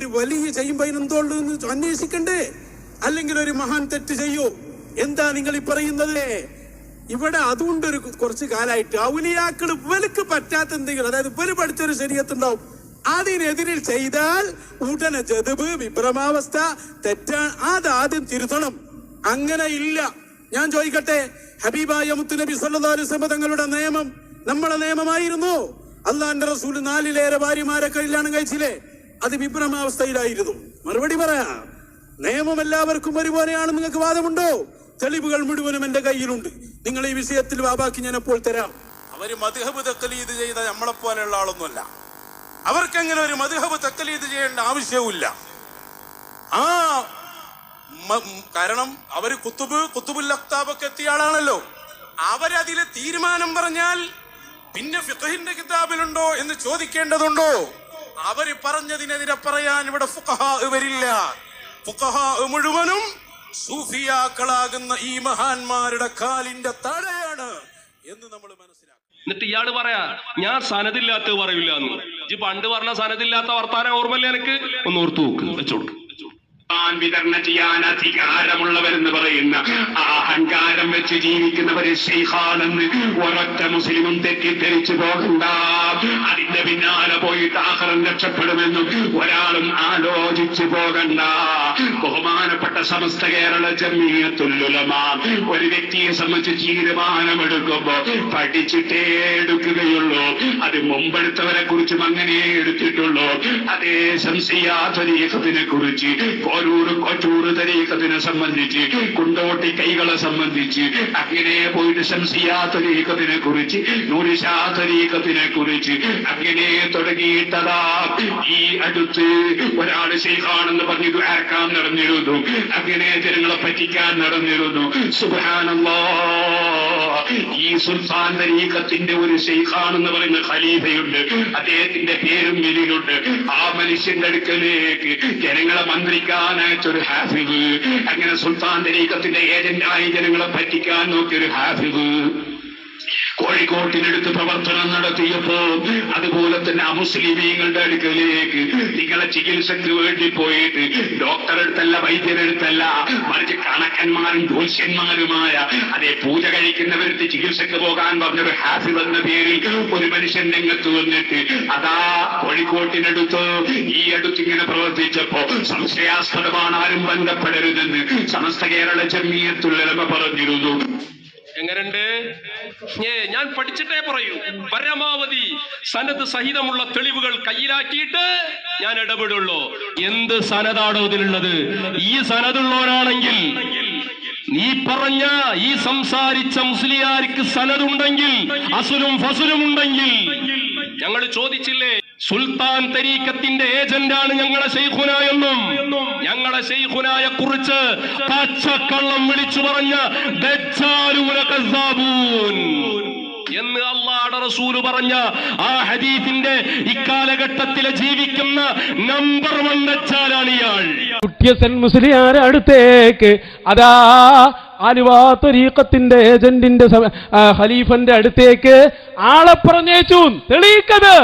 ഒരു വലിയ ചെയ്യുമ്പോ അതിനെന്തോ എന്ന് അന്വേഷിക്കണ്ടേ? അല്ലെങ്കിൽ ഒരു മഹാൻ തെറ്റ് ചെയ്യൂ? എന്താ നിങ്ങൾ ഈ പറയുന്നത്? ഇവിടെ അതുകൊണ്ട് ഒരു കുറച്ച് കാലമായിട്ട് ഔലിയാക്കൾ ഇവർക്ക് പറ്റാത്ത എന്തെങ്കിലും അതായത് ഇവർ പഠിച്ചൊരു ശരീരത്തുണ്ടാവും. അതിനെതിരിൽ ചെയ്താൽ ഉടനെ ജതുബ് വിഭ്രമാവസ്ഥ തെറ്റാ അതാദ്യം തിരുത്തണം. അങ്ങനെ ഇല്ല. ഞാൻ ചോദിക്കട്ടെ ഹബീബായ മുത്തുനബി വസല്ലം തങ്ങളുടെ നിയമം നമ്മളെ നിയമമായിരുന്നു? അള്ളാന്റെ റസൂൽ നാലിലേറെ ഭാര്യമാരെ കല്യാണം കഴിച്ചില്ലേ? അത് വിഭ്രമാവസ്ഥയിലായിരുന്നു മറുപടി പറയാ. നിയമം എല്ലാവർക്കും ഒരുപോലെയാണ് നിങ്ങൾക്ക് വാദമുണ്ടോ? തെളിവുകൾ മുഴുവനും എന്റെ കയ്യിലുണ്ട്. നിങ്ങൾ ഈ വിഷയത്തിൽ വാബാക്കി ഞാൻ അപ്പോൾ തരാം. അവർ മധുഹബ് തക്കലീത് ചെയ്ത നമ്മളെ പോലെയുള്ള ആളൊന്നുമല്ല. അവർക്കങ്ങനെ ഒരു മധുഹബ് തക്കലീത് ചെയ്യേണ്ട ആവശ്യവുമില്ല. ആ കാരണം അവർ കുത്തുബ് കുത്തുബുൽ അക്താബൊക്കെ എത്തിയ ആളാണല്ലോ. അവരതിലെ തീരുമാനം പറഞ്ഞാൽ പിന്നെ ഫിഖഹിന്റെ കിതാബിലുണ്ടോ എന്ന് ചോദിക്കേണ്ടതുണ്ടോ? അവർ പറഞ്ഞതിനെതിരെ പറയാൻ ഇവിടെ വരില്ല. മുഴുവനും സൂഫിയാക്കളാകുന്ന ഈ മഹാന്മാരുടെ കാലിന്റെ താഴെയാണ് എന്ന് നമ്മൾ മനസ്സിലാക്കും എന്നിട്ട് ഇയാൾ പറയാ ഞാൻ സനതില്ലാത്ത പറയില്ല എന്ന് പണ്ട് പറഞ്ഞ സനതില്ലാത്ത വർത്താനം ഓർമ്മയില്ല എനിക്ക്? ഒന്ന് ഓർത്തു നോക്ക് ഖുർആൻ വിതരണം ചെയ്യാൻ അധികാരമുള്ളവരെന്ന് പറയുന്ന ആ അഹങ്കാരം വെച്ച് ജീവിക്കുന്നവര് ശൈഖാണെന്ന് ഒരൊറ്റ മുസ്ലിമും തെറ്റിദ്ധരിച്ചു പോകണ്ട. അതിന്റെ പിന്നാലെ പോയിട്ട് ആഹ്റം രക്ഷപ്പെടുമെന്നും ഒരാളും ആലോചിച്ചു പോകണ്ട. ബഹുമാനപ്പെട്ട സമസ്ത കേരള ജമീയത്തുല്ലുലമ ഒരു വ്യക്തിയെ സംബന്ധിച്ച് തീരുമാനമെടുക്കുമ്പോ പഠിച്ചിട്ടേ എടുക്കുകയുള്ളൂ. അത് മുമ്പെടുത്തവരെ കുറിച്ചും അങ്ങനെ എടുത്തിട്ടുള്ളൂ. അതേ സംശയാതരീഖത്തിനെ കുറിച്ച് കോരൂർ കൊച്ചൂർ തരീഖത്തിനെ സംബന്ധിച്ച് കുണ്ടോട്ടി കൈകളെ സംബന്ധിച്ച് അങ്ങനെ പോയിട്ട് സംശയാതരീഖത്തിനെ കുറിച്ച് നൂരിഷാ കുറിച്ച് അങ്ങനെ തുടങ്ങിയിട്ടതാ. ഈ അടുത്ത് ഒരാൾ ശൈഖാണെന്ന് പറഞ്ഞു ആർക്കാൻ നടന്നിരുന്നു. അങ്ങനെ ജനങ്ങളെ പറ്റിക്കാൻ നടന്നിരുന്നു. സുബാനല്ലോ ഈ സുൽത്താൻ തരീക്കത്തിന്റെ ഒരു ശൈഖാണെന്ന് പറയുന്ന ഖലീഫയുണ്ട്. അദ്ദേഹത്തിന്റെ പേരും ഇതിലുണ്ട് ആ മനുഷ്യന്റെ അടുക്കലേക്ക് ജനങ്ങളെ മന്ത്രിക്കാനായിട്ടൊരു ഹാഫിദ്. അങ്ങനെ സുൽത്താൻ തരീഖത്തിന്റെ ഏജന്റായി ജനങ്ങളെ പറ്റിക്കാൻ നോക്കിയ ഒരു ഹാഫിദ്. കോഴിക്കോട്ടിനടുത്ത് പ്രവർത്തനം നടത്തിയപ്പോ അതുപോലെ തന്നെ അമുസ്ലിമീങ്ങളുടെ അടുക്കലേക്ക് നിങ്ങളെ ചികിത്സക്ക് വേണ്ടി പോയിട്ട് ഡോക്ടറെടുത്തല്ല വൈദ്യരെടുത്തല്ല മറിച്ച് കണക്കന്മാരും ജ്യോത്സ്യന്മാരുമായ അതേ പൂജ കഴിക്കുന്നവരുടെ ചികിത്സക്ക് പോകാൻ പറഞ്ഞൊരു ഹാഫി എന്ന പേരിൽ ഒരു മനുഷ്യൻ രംഗത്ത് വന്നിട്ട് അതാ കോഴിക്കോട്ടിനടുത്ത് ഈ അടുത്ത് ഇങ്ങനെ പ്രവർത്തിച്ചപ്പോ സംശയാസ്പദമാണ് ആരും ബന്ധപ്പെടരുതെന്ന് സമസ്ത കേരള ജമീയത്തുള്ളമ പറഞ്ഞിരുന്നു. എങ്ങനുണ്ട് ഏ ഞാൻ പഠിച്ചിട്ടേ പറയൂ. പരമാവധി സനത് സഹിതമുള്ള തെളിവുകൾ കയ്യിലാക്കിയിട്ട് ഞാൻ ഇടപെടുള്ളൂ. എന്ത് സനതാണോ ഇതിലുള്ളത്? ഈ സനതുള്ളവരാണെങ്കിൽ നീ പറഞ്ഞ ഈ സംസാരിച്ച മുസ്ലിയാർക്ക് സനതുണ്ടെങ്കിൽ അസുലും ഫസുലും ഉണ്ടെങ്കിൽ ഞങ്ങൾ ചോദിച്ചില്ലേ? സുൽത്താൻ തരീക്കത്തിന്റെ ഏജന്റാണ് ഞങ്ങളെ ശൈഖുന എന്നും ഞങ്ങളെ ശൈഖുനായെ കുറിച്ച് പച്ചക്കള്ളം വിളിച്ചു പറഞ്ഞ എന്ന് അള്ളാടെ റസൂൽ പറഞ്ഞ ആ ഹദീഫിന്റെ ഇക്കാലഘട്ടത്തിലെ ജീവിക്കുന്ന നമ്പർ വൺ വെച്ചാലാണ് ഇയാൾ. കുട്ടിയസൻ മുസ്ലിയാർ അടുത്തേക്ക്. അതാ ആലുവാ ത്വരീഖത്തിന്റെ ഏജന്റിന്റെ ഖലീഫന്റെ അടുത്തേക്ക്. ആളെ പറഞ്ഞേച്ചു. തെളിയിക്കത്.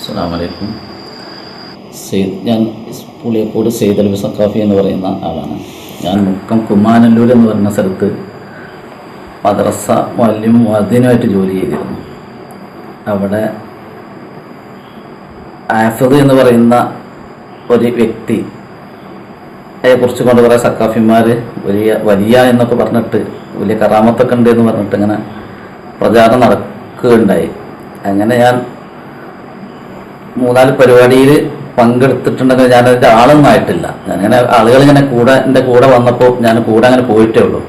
അസ്സാം വലൈക്കും സെയ്ദ് ഞാൻ പുളിയക്കോട് സെയ്ദ് അലബി സക്കാഫി എന്ന് പറയുന്ന ആളാണ്. ഞാൻ മുക്കം കുമാനല്ലൂർ എന്ന് പറയുന്ന സ്ഥലത്ത് മദ്രസ മല്യം മദിനുമായിട്ട് ജോലി ചെയ്തിരുന്നു. അവിടെ ആഫദ് എന്ന് പറയുന്ന ഒരു വ്യക്തി കുറിച്ച് കൊണ്ട് കുറേ സക്കാഫിമാർ വലിയ വലിയ എന്നൊക്കെ പറഞ്ഞിട്ട് വലിയ കറാമത്തൊക്കെ ഉണ്ട് എന്ന് പറഞ്ഞിട്ട് ഇങ്ങനെ പ്രചാരണം നടക്കുകയുണ്ടായി. അങ്ങനെ ഞാൻ മൂന്നാൽ പരിപാടിയിൽ പങ്കെടുത്തിട്ടുണ്ടെങ്കിൽ ഞാൻ അതിന്റെ ആളൊന്നും ആയിട്ടില്ല. ഞാനിങ്ങനെ ആളുകൾ ഇങ്ങനെ കൂടെ എന്റെ കൂടെ വന്നപ്പോൾ ഞാൻ കൂടെ അങ്ങനെ പോയിട്ടേ ഉള്ളൂ.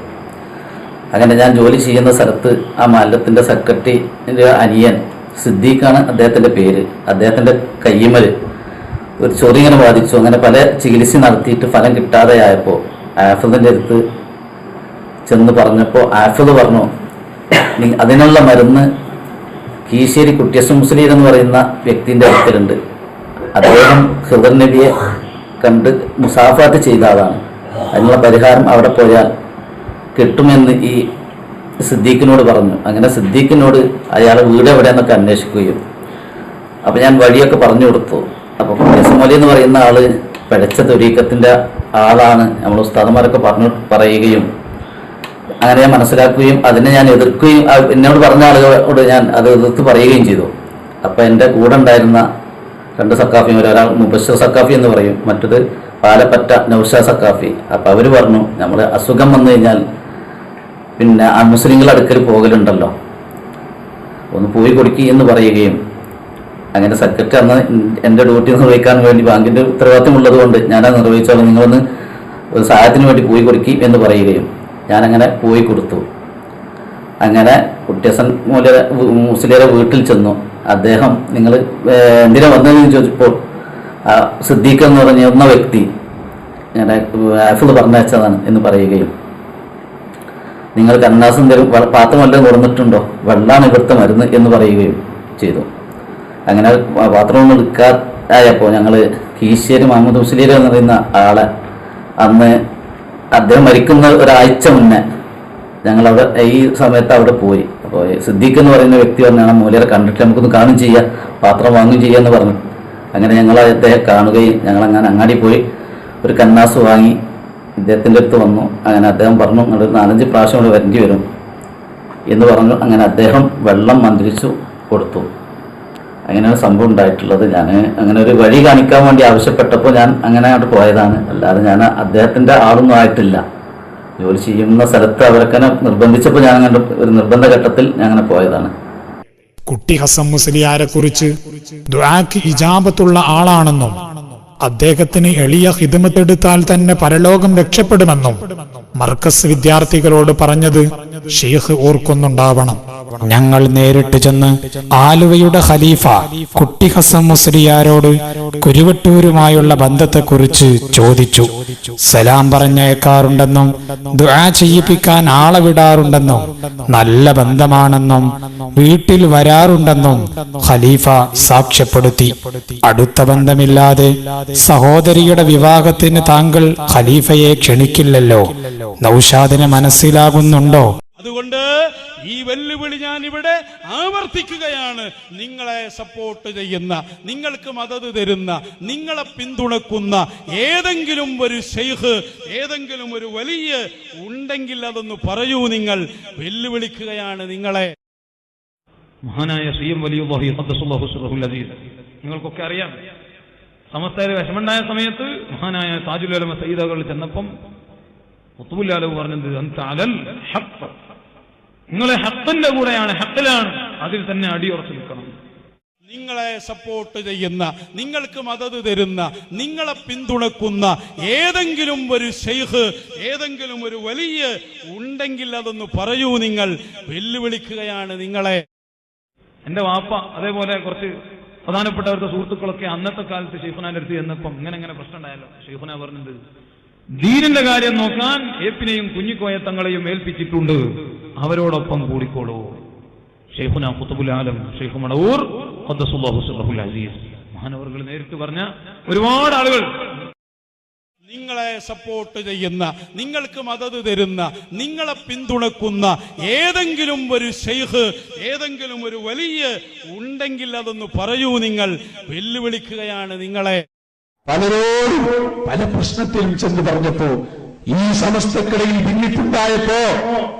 അങ്ങനെ ഞാൻ ജോലി ചെയ്യുന്ന സ്ഥലത്ത് ആ മാലത്തിന്റെ സെക്രട്ടറിന്റെ അനിയൻ സിദ്ദീഖാണ് അദ്ദേഹത്തിന്റെ പേര്. അദ്ദേഹത്തിന്റെ കയ്യമൽ ഒരു ചൊറി ഇങ്ങനെ ബാധിച്ചു. അങ്ങനെ പല ചികിത്സ നടത്തിയിട്ട് ഫലം കിട്ടാതെ ആയപ്പോൾ ആഫിദിന്റെ അടുത്ത് ചെന്ന് പറഞ്ഞപ്പോൾ ആഫിദ് പറഞ്ഞു അതിനുള്ള മരുന്ന് കീശ്ശേരി കുട്ടിയസുംശ്രീർ എന്ന് പറയുന്ന വ്യക്തിന്റെ അടുക്കലുണ്ട് അദ്ദേഹം ഖിദർ നബിയെ കണ്ട് മുസാഫാത്ത് ചെയ്ത ആളാണ്. അതിനുള്ള പരിഹാരം അവിടെ പോയാൽ കിട്ടുമെന്ന് ഈ സിദ്ദീഖിനോട് പറഞ്ഞു. അങ്ങനെ സിദ്ദീഖിനോട് അയാളെ വീട് എവിടെയെന്നൊക്കെ അന്വേഷിക്കുകയും. അപ്പം ഞാൻ വഴിയൊക്കെ പറഞ്ഞു കൊടുത്തു. അപ്പോൾ യസമലി എന്ന് പറയുന്ന ആൾ പിഴച്ച തൊരീക്കത്തിന്റെ ആളാണ്. നമ്മൾ ഉസ്താദന്മാരൊക്കെ പറഞ്ഞു പറയുകയും അങ്ങനെ ഞാൻ മനസ്സിലാക്കുകയും അതിനെ ഞാൻ എതിർക്കുകയും എന്നോട് പറഞ്ഞ ആളുകളോട് ഞാൻ അത് എതിർത്ത് പറയുകയും ചെയ്തു. അപ്പോൾ എന്റെ കൂടെ ഉണ്ടായിരുന്ന രണ്ട് സക്കാഫിയും ഒരാൾ മുബഷർ സക്കാഫി എന്ന് പറയും മറ്റത് പാലപ്പറ്റ നൗഷ സക്കാഫി അപ്പം അവർ പറഞ്ഞു നമ്മൾ അസുഖം വന്നു കഴിഞ്ഞാൽ പിന്നെ ആ മുസ്ലിങ്ങൾ അടുക്കൽ പോകലുണ്ടല്ലോ. ഒന്ന് പോയി കൊടുക്കി എന്ന് പറയുകയും അങ്ങനെ സെക്രട്ടറി അന്ന് എന്റെ ഡ്യൂട്ടി നിർവഹിക്കാൻ വേണ്ടി ബാങ്കിന്റെ ഉത്തരവാദിത്തം ഉള്ളതുകൊണ്ട് ഞാനത് നിർവഹിച്ചാലും നിങ്ങളൊന്ന് ഒരു സഹായത്തിന് വേണ്ടി പോയി കൊടുക്കി എന്ന് പറയുകയും ഞാനങ്ങനെ പോയി കൊടുത്തു. അങ്ങനെ കുട്ടിയസൻ മൂല മുസ്ലിയുടെ വീട്ടിൽ ചെന്നു. അദ്ദേഹം നിങ്ങൾ എന്തിനാ വന്നതെന്ന് ചോദിച്ചപ്പോൾ സിദ്ദീഖ് എന്ന് പറഞ്ഞ വ്യക്തി ഞാൻ ആഫിൾ പറഞ്ഞതാണ് എന്ന് പറയുകയും നിങ്ങൾ കന്നാസം തരും വ- പാത്രം വല്ലതും തുറന്നിട്ടുണ്ടോ? വെള്ളമാണ് ഇവിടുത്തെ മരുന്ന് എന്ന് പറയുകയും ചെയ്തു. അങ്ങനെ പാത്രമൊന്നും എടുക്കാതായപ്പോൾ ഞങ്ങൾ കീശ്ശേരി മുഹമ്മദ് മുസ്ലിർ എന്ന് പറയുന്ന ആളെ അന്ന് അദ്ദേഹം മരിക്കുന്ന ഒരാഴ്ച മുന്നേ ഞങ്ങൾ അവിടെ ഈ സമയത്ത് അവിടെ പോയി. അപ്പോൾ സിദ്ദീഖ് എന്ന് പറയുന്ന വ്യക്തി പറഞ്ഞാണ് മൂലരെ കണ്ടിട്ട് നമുക്കൊന്ന് കാണും ചെയ്യാം പാത്രം വാങ്ങും ചെയ്യാന്ന് പറഞ്ഞു. അങ്ങനെ ഞങ്ങൾ അദ്ദേഹം കാണുകയും ഞങ്ങൾ അങ്ങനെ അങ്ങാടി പോയി. ഒരു കന്നാസ് വാങ്ങി ഇദ്ദേഹത്തിന്റെ അടുത്ത് വന്നു. അങ്ങനെ അദ്ദേഹം പറഞ്ഞു നിങ്ങൾ നാലഞ്ച് പ്രാവശ്യം ഇവിടെ വരേണ്ടി വരും എന്ന് പറഞ്ഞു. അങ്ങനെ അദ്ദേഹം വെള്ളം മന്ത്രിച്ചു കൊടുത്തു. അങ്ങനെയാണ് സംഭവം ഉണ്ടായിട്ടുള്ളത്. ഞാൻ അങ്ങനെ ഒരു വഴി കാണിക്കാൻ വേണ്ടി ആവശ്യപ്പെട്ടപ്പോൾ ഞാൻ അങ്ങനെ അങ്ങോട്ട് പോയതാണ്. അല്ലാതെ ഞാൻ അദ്ദേഹത്തിന്റെ ആളൊന്നും ആയിട്ടില്ല. ജോലി ചെയ്യുന്ന സ്ഥലത്ത് അവരൊക്കെ നിർബന്ധിച്ചപ്പോൾ ഞാൻ അങ്ങനെ ഒരു നിർബന്ധ ഘട്ടത്തിൽ ഞാൻ അങ്ങനെ പോയതാണ്. കുട്ടി ഹസൻ മുസ്ലിയാരെ കുറിച്ച് ഇജാബത്തുള്ള ആളാണെന്നും അദ്ദേഹത്തിന് എളിയ ഹിദമത്തെടുത്താൽ തന്നെ പരലോകം രക്ഷപ്പെടുമെന്നും മർക്കസ് വിദ്യാർത്ഥികളോട് പറഞ്ഞത് ഷെയ്ഖ് ഓർക്കുന്നുണ്ടാവണം. ഞങ്ങൾ നേരിട്ട് ചെന്ന് ആലുവയുടെ ഖലീഫ കുട്ടി ഹസൻ മുസ്ലിയാരോട് കുരുവട്ടൂരുമായുള്ള ബന്ധത്തെക്കുറിച്ച് ചോദിച്ചു. സലാം പറഞ്ഞേക്കാറുണ്ടെന്നും ദുആ ചെയ്യിപ്പിക്കാൻ ആളെ വിടാറുണ്ടെന്നും നല്ല ബന്ധമാണെന്നും വീട്ടിൽ വരാറുണ്ടെന്നും ഖലീഫ സാക്ഷ്യപ്പെടുത്തി. അടുത്ത ബന്ധമില്ലാതെ സഹോദരിയുടെ വിവാഹത്തിന് താങ്കൾ ഖലീഫയെ ക്ഷണിക്കില്ലല്ലോ. നൗഷാദിന് മനസ്സിലാകുന്നുണ്ടോ? അതുകൊണ്ട് ഈ വെല്ലുവിളി ഞാൻ ഇവിടെ ആവർത്തിക്കുകയാണ്. നിങ്ങളെ സപ്പോർട്ട് ചെയ്യുന്ന നിങ്ങൾക്ക് മദത് തരുന്ന നിങ്ങളെ പിന്തുണക്കുന്ന ഏതെങ്കിലും ഒരു ഷെയ്ഖ് ഏതെങ്കിലും ഒരു വലിയ ഉണ്ടെങ്കിൽ അതൊന്ന് പറയൂ നിങ്ങൾ. വെല്ലുവിളിക്കുകയാണ് നിങ്ങളെ. മഹാനായ സി എം വലിയ നിങ്ങൾക്കൊക്കെ അറിയാം. സമസ്തയുടെ വിഷമുണ്ടായ സമയത്ത് മഹാനായ താജുലമ സയ്യിദകൾ ചെന്നപ്പം മുത്തുബുല്ലാലവ് പറഞ്ഞത് അലൽ ഹഖ്. നിങ്ങളെ ഹക്കിന്റെ കൂടെയാണ് ഹക്കിലാണ് അതിൽ തന്നെ അടിയുറച്ചു നിൽക്കണം. നിങ്ങളെ സപ്പോർട്ട് ചെയ്യുന്ന നിങ്ങൾക്ക് മദത് തരുന്ന നിങ്ങളെ പിന്തുണക്കുന്ന ഏതെങ്കിലും ഒരു ഷെയ്ഖ് ഏതെങ്കിലും ഒരു വലിയ ഉണ്ടെങ്കിൽ അതൊന്ന് പറയൂ നിങ്ങൾ. വെല്ലുവിളിക്കുകയാണ് നിങ്ങളെ. എന്റെ വാപ്പ അതേപോലെ കുറച്ച് പ്രധാനപ്പെട്ടവരുടെ സുഹൃത്തുക്കളൊക്കെ അന്നത്തെ കാലത്ത് ഷെയ്ഖുനാന്റെ അടുത്ത് ചെന്നപ്പം ഇങ്ങനെ ഇങ്ങനെ പ്രശ്നം ഉണ്ടായാലോ ഷെയ്ഖുന പറഞ്ഞത് ദീനിന്റെ കാര്യം നോക്കാൻ ഏപ്പിനെയും കുഞ്ഞിക്കോയത്തങ്ങളെയും ഏൽപ്പിച്ചിട്ടുണ്ട്. അവരോടൊപ്പം കൂടിക്കോളൂ. ഷെയ്ഖുന ഖുത്തുബുൽ ആലം ഷെയ്ഖു മണവൂർ അസീസ്. മഹാനവറുകൾ നേരിട്ട് പറഞ്ഞ ഒരുപാട് ആളുകൾ. നിങ്ങളെ സപ്പോർട്ട് ചെയ്യുന്ന നിങ്ങൾക്ക് മദത് തരുന്ന നിങ്ങളെ പിന്തുണക്കുന്ന ഏതെങ്കിലും ഒരു ഷെയ്ഖ് ഏതെങ്കിലും ഒരു വലിയ ഉണ്ടെങ്കിൽ അതൊന്ന് പറയൂ നിങ്ങൾ. വെല്ലുവിളിക്കുകയാണ് നിങ്ങളെ. പലരോടും പല പ്രശ്നത്തിലും ചെന്ന് പറഞ്ഞപ്പോ ഈ സമസ്തക്കിടയിൽ ഭിന്നിപ്പുണ്ടായപ്പോ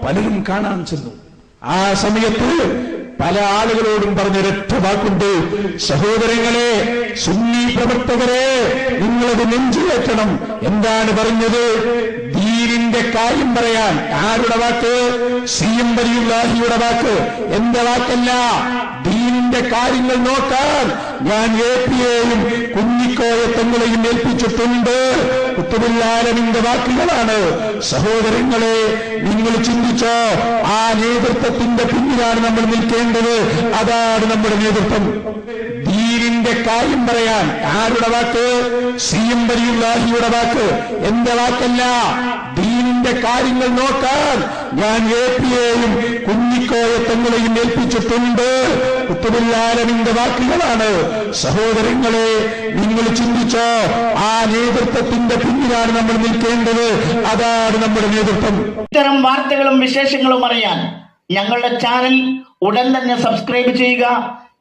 പലരും കാണാൻ ചെന്നു. ആ സമയത്ത് പല ആളുകളോടും പറഞ്ഞൊരൊറ്റ വാക്കുണ്ട്. സഹോദരങ്ങളെ സുന്നി പ്രവർത്തകരെ നിങ്ങളത് നെഞ്ചുകയറ്റണം എന്താണ് പറഞ്ഞത്? ദീനിന്റെ കാര്യം പറയാൻ ആരുടെ വാക്ക്? സി എം വാക്ക്. എന്റെ വാക്കല്ല. ദീനിന്റെ കാര്യങ്ങൾ നോക്കാൻ ഞാൻ എ പിയെയും കുഞ്ഞിക്കോയ തങ്ങളെയും ഏൽപ്പിച്ചിട്ടുണ്ട്. കുത്തുബില്ലാലമിന്റെ വാക്കുകളാണ്. സഹോദരങ്ങളെ നിങ്ങൾ ചിന്തിച്ചോ ആ നേതൃത്വത്തിന്റെ പിന്നിലാണ് നമ്മൾ നിൽക്കേണ്ടത്. അതാണ് നമ്മുടെ നേതൃത്വം. ദീനിന്റെ കാര്യം പറയാൻ ആരുടെ വാക്ക്? സി എം വാക്ക്. എന്റെ വാക്കല്ല. ദീനിന്റെ കാര്യങ്ങൾ നോക്കാൻ ഞാൻ എ പിയെയും കുഞ്ഞിക്കോയ തങ്ങളെയും ഏൽപ്പിച്ചിട്ടുണ്ട്. കുത്തുബില്ലാലമിന്റെ വാക്കുകളാണ്. സഹോദരങ്ങളെ നിങ്ങൾ ചിന്തിച്ചോ ആ നേതൃത്വത്തിന്റെ പിന്നിലാണ് നമ്മൾ നിൽക്കേണ്ടത്. അതാണ് നമ്മുടെ നേതൃത്വം. ഇത്തരം വാർത്തകളും വിശേഷങ്ങളും അറിയാൻ ഞങ്ങളുടെ ചാനൽ ഉടൻ തന്നെ സബ്സ്ക്രൈബ് ചെയ്യുക.